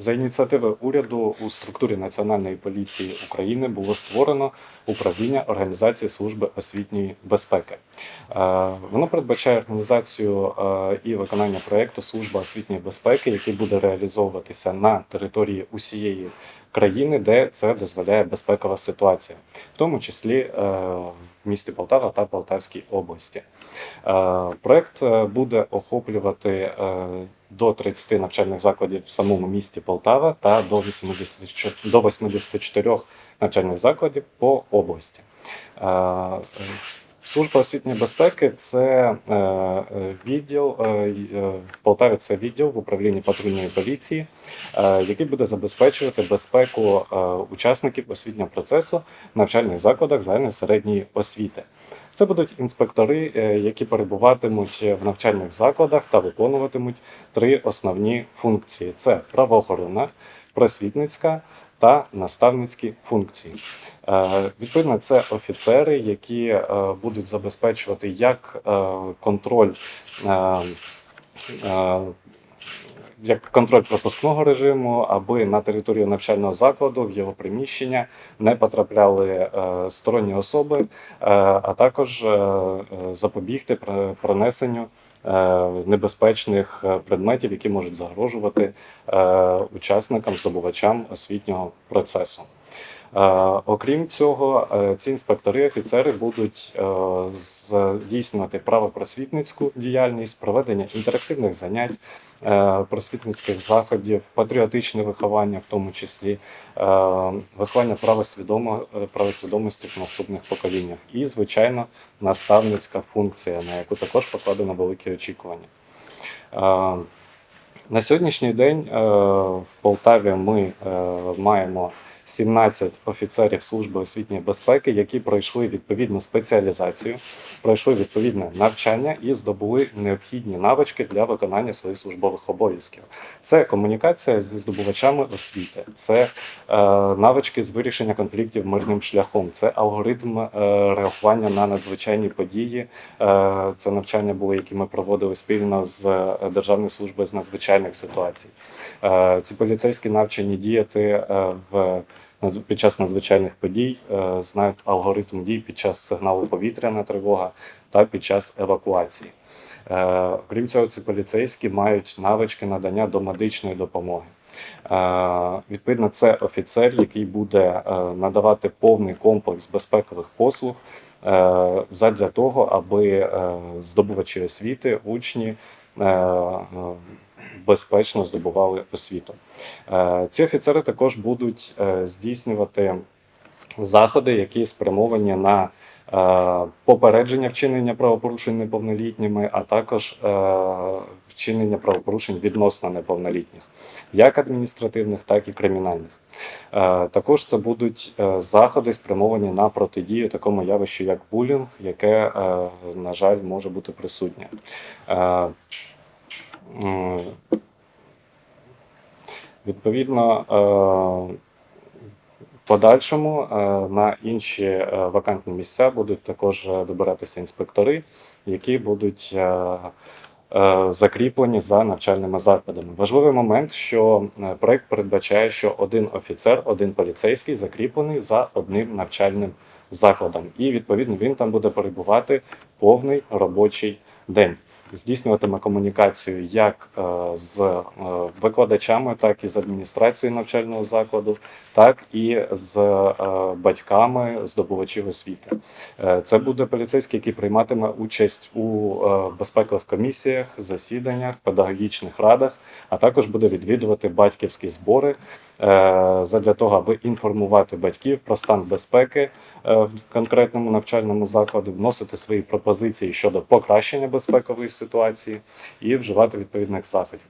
За ініціативи уряду у структурі Національної поліції України було створено управління організації служби освітньої безпеки. Е, Воно передбачає організацію е, і виконання проєкту Служба освітньої безпеки, який буде реалізовуватися на території усієї країни, де це дозволяє безпекова ситуація, в тому числі е, в місті Полтава та Полтавській області. Проект буде охоплювати до 30 навчальних закладів в самому місті Полтава та до 84, до 84 навчальних закладів по області. Е, Служба освітньої безпеки це е, відділ е, в Полтаві. Це відділ в управлінні патрульної поліції, який буде забезпечувати безпеку учасників освітнього процесу в навчальних закладах загальної середньої освіти. Це будуть інспектори, е, які перебуватимуть в навчальних закладах та виконуватимуть три основні функції: це правоохоронна, просвітницька та наставницькі функції. Е, Відповідно, це офіцери, які е, будуть забезпечувати як контроль. Як контроль пропускного режиму, аби на територію навчального закладу в його приміщення не потрапляли е, сторонні особи, е, а також е, запобігти про- пронесенню небезпечних предметів, які можуть загрожувати учасникам, здобувачам освітнього процесу. Е, Окрім цього, е, ці інспектори, офіцери будуть е, здійснювати правопросвітницьку діяльність, проведення інтерактивних занять, просвітницьких заходів, патріотичне виховання, в тому числі виховання правосвідомо, правосвідомості в наступних поколіннях, і, звичайно, наставницька функція, на яку також покладено великі очікування. На сьогоднішній день в Полтаві ми маємо 17 офіцерів служби освітньої безпеки, які пройшли відповідну спеціалізацію, пройшли відповідне навчання і здобули необхідні навички для виконання своїх службових обов'язків. Це комунікація зі здобувачами освіти, це е, навички з вирішення конфліктів мирним шляхом, це алгоритм е, реагування на надзвичайні події. Е, це навчання було, які ми проводили спільно з е, Державною службою з надзвичайних ситуацій. Е, ці поліцейські навчені діяти е, в під час надзвичайних подій, е, знають алгоритм дій під час сигналу повітряна тривога та під час евакуації. Е, Окрім цього, ці поліцейські мають навички надання домедичної допомоги. Е, Відповідно, це офіцер, який буде надавати повний комплекс безпекових послуг задля того, аби здобувачі освіти, учні безпечно здобували освіту. Е, Ці офіцери також будуть е, здійснювати заходи, які спрямовані на е, попередження вчинення правопорушень неповнолітніми, а також вчинення правопорушень відносно неповнолітніх, як адміністративних, так і кримінальних. Також це будуть заходи, спрямовані на протидію такому явищу, як булінг, яке, на жаль, може бути присутнє. Е, Відповідно, е, подальшому е, на інші вакантні місця будуть також добиратися інспектори, які будуть закріплені за навчальними закладами. Важливий момент, що проект передбачає, що один офіцер, один поліцейський закріплений за одним навчальним закладом, і відповідно він там буде перебувати повний робочий день. Здійснюватиме комунікацію як е, з е, викладачами, так і з адміністрацією навчального закладу, так і з е, батьками здобувачів освіти. Це буде поліцейський, який прийматиме участь у безпекових комісіях, засіданнях, педагогічних радах, а також буде відвідувати батьківські збори задля того, аби інформувати батьків про стан безпеки в конкретному навчальному закладі, вносити свої пропозиції щодо покращення безпекової ситуації і вживати відповідних заходів.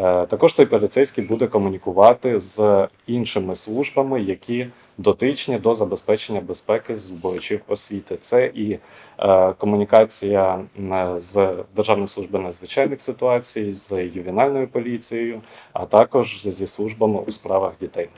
Е, Також цей поліцейський буде комунікувати з іншими службами, які дотичні до забезпечення безпеки здобувачів освіти. Це і е, комунікація з Державною службою надзвичайних ситуацій, з ювенальною поліцією, а також зі службами у справах дітей.